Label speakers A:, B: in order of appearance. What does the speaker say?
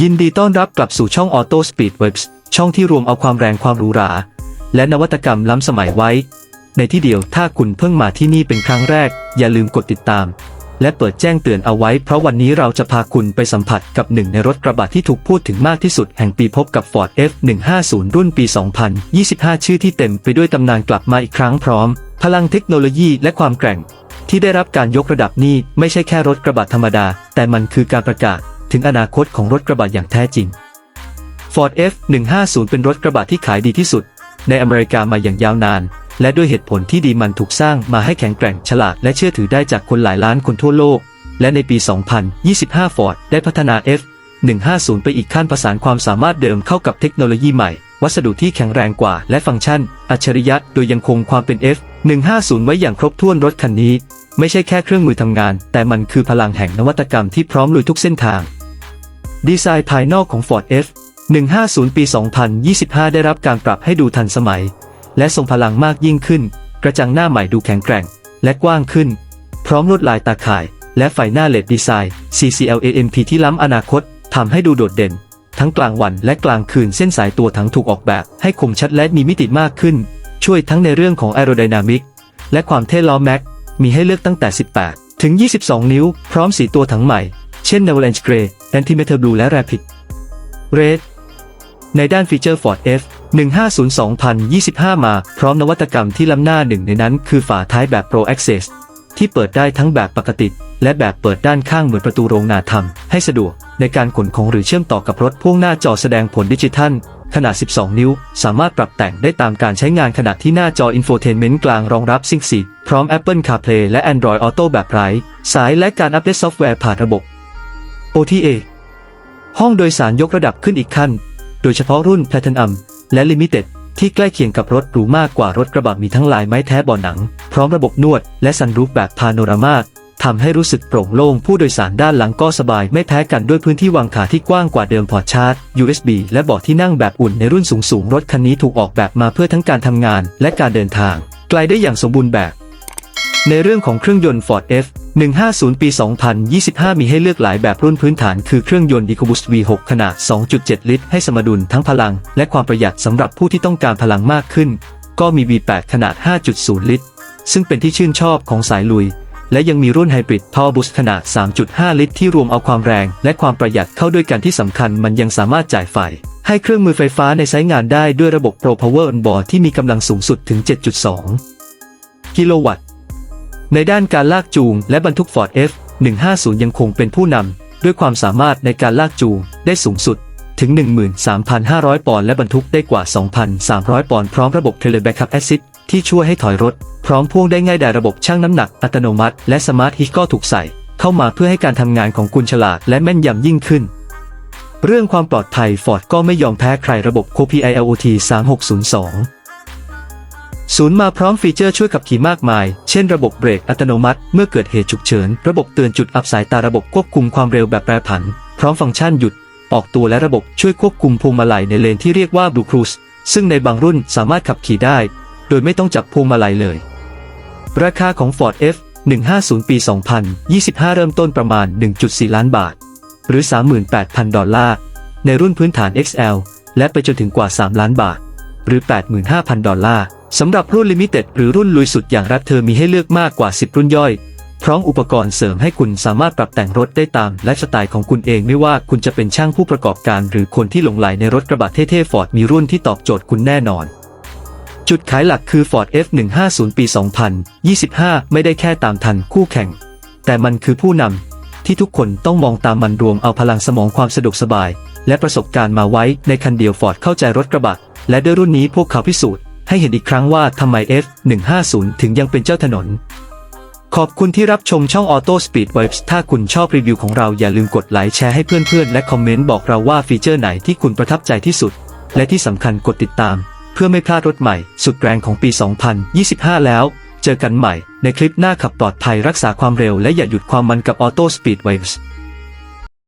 A: ยินดีต้อนรับกลับสู่ช่อง Auto Speed Webs ช่องที่รวมเอาความแรงความหรูหรา และนวัตกรรมล้ำสมัยไว้ ในที่เดียวถ้าคุณเพิ่งมาที่นี่เป็นครั้งแรก อย่าลืมกดติดตาม และเปิดแจ้งเตือนเอาไว้ เพราะวันนี้เราจะพาคุณไปสัมผัสกับหนึ่งในรถกระบะที่ถูกพูดถึงมากที่สุดแห่งปีพบกับ Ford F150 รุ่นปี 2025 ชื่อที่เต็มไปด้วยตำนานกลับมาอีกครั้งพร้อม พลังเทคโนโลยีและความแกร่ง ที่ได้รับการยกระดับนี่ไม่ใช่แค่รถกระบะธรรมดา แต่มันคือการประกาศ ถึงอนาคตของรถกระบะอย่างแท้จริง Ford F150 เป็นรถกระบะที่ขายดีที่สุด ในอเมริกามาอย่างยาวนาน และด้วยเหตุผลที่ดีมันถูกสร้างมาให้แข็งแกร่งฉลาดและเชื่อถือได้จากคนหลายล้านคนทั่วโลก และในปี 2025 Ford ได้พัฒนา F150 ไปอีกขั้นประสานความสามารถเดิมเข้ากับเทคโนโลยีใหม่ วัสดุที่แข็งแรงกว่า และฟังก์ชัน อัจฉริยะโดยยังคงความเป็น F150 ไว้อย่างครบถ้วนรถคันนี้ ไม่ใช่แค่เครื่องมือทำงาน แต่มันคือพลังแห่งนวัตกรรมที่พร้อมลุยทุกเส้นทาง ดีไซน์ภายนอกของ Ford F 150 ปี 2025 ได้รับการปรับให้ดูทันสมัย และทรงพลังมากยิ่งขึ้น กระจังหน้าใหม่ดูแข็งแกร่ง และกว้างขึ้น พร้อมลวดลายตาข่าย และไฟหน้าเลดดีไซน์ CCLAMP ที่ล้ำอนาคตทำให้ดูโดดเด่น ทั้งกลางวันและกลางคืนเส้นสายตัวทั้งถูกออกแบบ ให้คมชัดและมีมิติมากขึ้น ช่วยทั้งในเรื่องของ Aerodynamic และความเท่ล้อแม็กมีให้เลือกตั้งแต่ 18 ถึง 22 นิ้ว พร้อมสีตัวทั้งใหม่ ช่น Avalanche Grey Antimetal Blue และ Rapid Red ในด้านฟีเจอร์ Ford F 150 2025 มา พร้อมนวัตกรรมที่ล้ำหน้าหนึ่งในนั้นคือฝาท้ายแบบ Pro Access ที่เปิดได้ทั้งแบบปกติ และแบบเปิดด้านข้างเหมือนประตูโรงนาทำให้สะดวก ในการขนของหรือเชื่อมต่อกับรถพ่วงหน้าจอแสดงผลดิจิทัล ขนาด 12 นิ้ว สามารถปรับแต่งได้ตามการใช้งานขณะที่หน้าจอ Infotainment กลางรองรับ Sync 4พร้อม Apple CarPlay และ Android Auto แบบไร้สายและการอัปเดตซอฟต์แวร์ผ่านระบบ OTA ห้องโดยสารยกระดับขึ้นอีกขั้น โดยเฉพาะรุ่น Platinum และ Limited ที่ใกล้เคียงกับรถหรูมากกว่ารถกระบะมีทั้งลายไม้แท้บาะหนัง พร้อมระบบนวดและซันรูฟแบบพาโนรามาทำให้รู้สึกโปร่งโล่งผู้โดยสารด้านหลังก็สบายไม่แพ้กันด้วยพื้นที่วางขาที่กว้างกว่าเดิมพอร์ตชาร์จ USB และเบาะที่นั่งแบบอุ่นในรุ่นสูงๆรถคันนี้ถูกออกแบบมาเพื่อทั้งการทำงานและการเดินทาง ไกลได้อย่างสมบูรณ์แบบ ในเรื่องของเครื่องยนต์ Ford F 150 ปี 2025 มีให้เลือกหลายแบบรุ่นพื้นฐานคือเครื่องยนต์ EcoBoost V6 ขนาด 2.7 ลิตร ให้สมดุลทั้งพลัง และความประหยัดสำหรับผู้ที่ต้องการพลังมากขึ้น ก็มี V8 ขนาด 5.0 ลิตร ซึ่งเป็นที่ชื่นชอบของสายลุย และยังมีรุ่นไฮบริด Power Boost ขนาด 3.5 ลิตร ที่รวมเอาความแรง และความประหยัดเข้าด้วยกันที่สำคัญมันยังสามารถจ่ายไฟให้เครื่องมือไฟฟ้าในใช้งานได้ด้วยระบบ Pro Power On Board ที่มีกำลังสูงสุดถึง 7.2 กิโลวัตต์ ในด้านการลากจูงและบรรทุก Ford F 150 ยังคงเป็นผู้นำด้วยความสามารถในการลากจูงได้สูงสุดถึง 13,500 ปอนด์และบรรทุกได้กว่า 2,300 ปอนด์พร้อมระบบ Trailer Backup Assist ที่ช่วยให้ถอยรถ พร้อมพ่วงได้ง่ายดายระบบชั่งน้ำหนักอัตโนมัติ และ Smart Hitch ก็ถูกใส่ เข้ามาเพื่อให้การทำงานของคุณฉลาดและแม่นยำยิ่งขึ้น เรื่องความปลอดภัย Ford ก็ไม่ยอมแพ้ใครระบบ Co-PI LOT 3602 ศูนย์มาพร้อมฟีเจอร์ช่วยขับขี่มากมาย เช่นระบบเบรกอัตโนมัติ เมื่อเกิดเหตุฉุกเฉิน ระบบเตือนจุดอับสายตาระบบควบคุมความเร็วแบบแปรผัน พร้อมฟังก์ชันหยุด ออกตัวและระบบช่วยควบคุมพวงมาลัยในเลนที่เรียกว่า Blue Cruise ซึ่งในบางรุ่นสามารถขับขี่ได้ โดยไม่ต้องจับพวงมาลัยเลย ราคาของ Ford F 150 ปี 2025 เริ่มต้นประมาณ 1.4 ล้านบาท หรือ 38,000 ดอลลาร์ ในรุ่นพื้นฐาน XL และไปจนถึงกว่า 3 ล้านบาท หรือ 85,000 ดอลลาร์ สำหรับรุ่นลิมิเต็ดหรือรุ่นลุยสุดอย่างรับเธอมีให้เลือกมากกว่า 10 รุ่นย่อย พร้อมอุปกรณ์เสริมให้คุณสามารถปรับแต่งรถได้ตามไลฟ์สไตล์ของคุณเองไม่ว่าคุณจะเป็นช่างผู้ประกอบการ หรือคนที่หลงใหลในรถกระบะเท่ๆ Ford มีรุ่นที่ตอบโจทย์คุณแน่นอน จุดขายหลักคือ Ford F150 ปี 2025 ไม่ได้แค่ตามทันคู่แข่ง แต่มันคือผู้นำที่ทุกคนต้องมองตามมันรวมเอาพลังสมองความสะดวกสบาย และประสบการณ์มาไว้ในคันเดียว Ford เข้าใจรถกระบะและด้วยรุ่นนี้พวกเขาพิสูจน์ ให้เห็นอีกครั้งว่าทำไม F150 ถึงยังเป็นเจ้าถนน ขอบคุณที่รับชมช่อง Auto Speed Vibes ถ้าคุณชอบรีวิวของเราอย่าลืมกดไลค์แชร์ให้เพื่อนๆ และคอมเมนต์บอกเราว่าฟีเจอร์ไหนที่คุณประทับใจที่สุด และที่สำคัญกดติดตาม เพื่อไม่พลาดรถใหม่ สุดแรงของปี 2025 แล้ว เจอกันใหม่ในคลิปหน้าขับปลอดภัยรักษาความเร็วและอย่าหยุดความมันกับ Auto Speed Waves